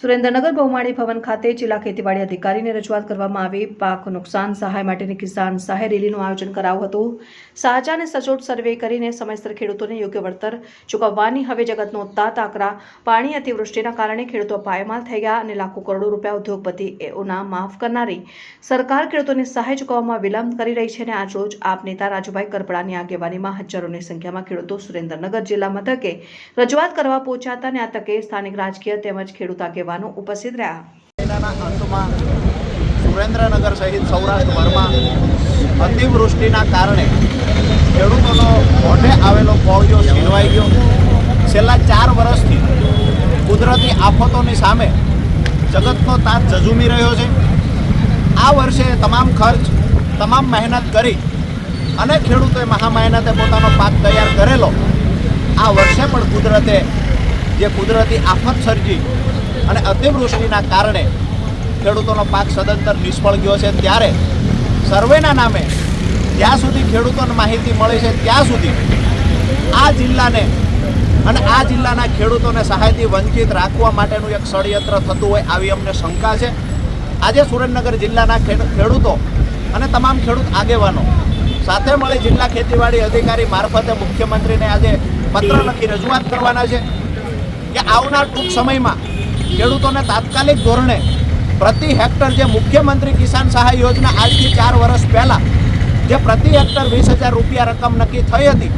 સુરેન્દ્રનગર બહુમાળી ભવન ખાતે જિલ્લા ખેતીવાડી અધિકારીને રજૂઆત કરવામાં આવી. પાક નુકસાન સહાય માટેની કિસાન સહાય રેલીનું આયોજન કરાયું હતું. સાચા અને સચોટ સર્વે કરીને સમયસર ખેડૂતોને યોગ્ય વળતર ચૂકવવાની હવે જગતનો તાત આકરા. પાણી અતિવૃષ્ટિના કારણે ખેડૂતો પાયમાલ થઈ ગયા અને લાખો કરોડો રૂપિયા ઉદ્યોગપતિઓના માફ કરનારી સરકાર ખેડૂતોને સહાય ચૂકવવામાં વિલંબ કરી રહી છે અને આજ રોજ આપ નેતા રાજુભાઈ કરપડાની આગેવાનીમાં હજારોની સંખ્યામાં ખેડૂતો સુરેન્દ્રનગર જિલ્લા મથકે રજૂઆત કરવા પહોંચ્યા હતા અને આ તકે સ્થાનિક રાજકીય તેમજ ખેડૂત આગેવાનો ઉપસ્થિત રહ્યા. મહિનાના અંતમાં સુરેન્દ્રનગર સહિત સૌરાષ્ટ્રભરમાં અતિવૃષ્ટિના કારણે ખેડૂતોનો મોઢે આવેલો કોળિયો છીનવાઈ ગયો. છેલ્લા ચાર વર્ષથી કુદરતી આફતોની સામે જગતનો તાત ઝઝૂમી રહ્યો છે. આ વર્ષે તમામ ખર્ચ, તમામ મહેનત કરી અને ખેડૂતોએ મહા મહેનતે પોતાનો પાક તૈયાર કરેલો. આ વર્ષે પણ કુદરતે જે કુદરતી આફત સર્જી અને અતિવૃષ્ટિના કારણે ખેડૂતોનો પાક સદંતર નિષ્ફળ ગયો છે, ત્યારે સર્વેના નામે જ્યાં સુધી ખેડૂતોને માહિતી મળી છે, ત્યાં સુધી આ જિલ્લાને અને આ જિલ્લાના ખેડૂતોને સહાયથી વંચિત રાખવા માટેનું એક ષડયંત્ર થતું હોય આવી અમને શંકા છે. આજે સુરેન્દ્રનગર જિલ્લાના ખેડૂતો અને તમામ ખેડૂત આગેવાનો સાથે મળી જિલ્લા ખેતીવાડી અધિકારી મારફતે મુખ્યમંત્રીને આજે પત્ર લખી રજૂઆત કરવાના છે. કે આવનાર ટૂંક સમયમાં ખેડૂતોને તાત્કાલિક ધોરણે પ્રતિ હેક્ટર જે મુખ્યમંત્રી કિસાન સહાય યોજના આજથી ચાર વર્ષ પહેલાં જે પ્રતિ હેક્ટર વીસ હજાર રૂપિયા રકમ નક્કી થઈ હતી,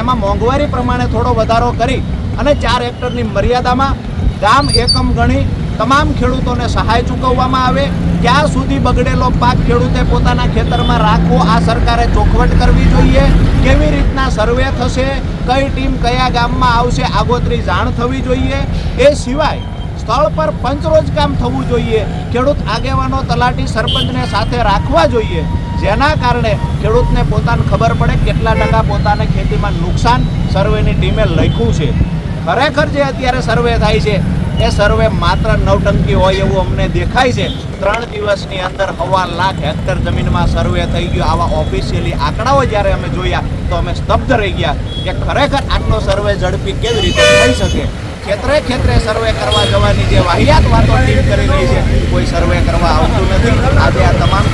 એમાં મોંઘવારી પ્રમાણે થોડો વધારો કરી અને ચાર હેક્ટરની મર્યાદામાં ગામ એકમ ગણી તમામ ખેડૂતોને સહાય ચૂકવવામાં આવે. ક્યાં સુધી બગડેલો પાક ખેડૂતે પોતાના ખેતરમાં રાખવો, આ સરકારે ચોખવટ કરવી જોઈએ. કેવી રીતના સર્વે થશે, કઈ ટીમ કયા ગામમાં આવશે, આગોતરી જાણ થવી જોઈએ. એ સિવાય સ્થળ પર પંચરોજ કામ થવું જોઈએ. ખેડૂત આગેવાનો, તલાટી સરપંચને સાથે રાખવા જોઈએ. જેના કારણે ખેડૂતને પોતાને ખબર પડે કેટલા ટકા પોતાને ખેતીમાં નુકસાન સર્વેની ટીમે લખ્યું છે. ખરેખર જે અત્યારે સર્વે થાય છે એ સર્વે માત્ર નવટંકી હોય એવું અમને દેખાય છે. ત્રણ દિવસની અંદર સવા લાખ હેક્ટર જમીનમાં સર્વે થઈ ગયો. આવા ઓફિશિયલી આંકડાઓ જ્યારે અમે જોયા, તો અમે સ્તબ્ધ રહી ગયા કે ખરેખર આટલો સર્વે ઝડપી કેવી રીતે થઈ શકે? ક્ષેત્રે ક્ષેત્રે સર્વે કરવા જવાની જે વાહિયાત વાતો ટીમ કરી રહી છે, કોઈ સર્વે કરવા આવતું નથી. આજે આ તમામ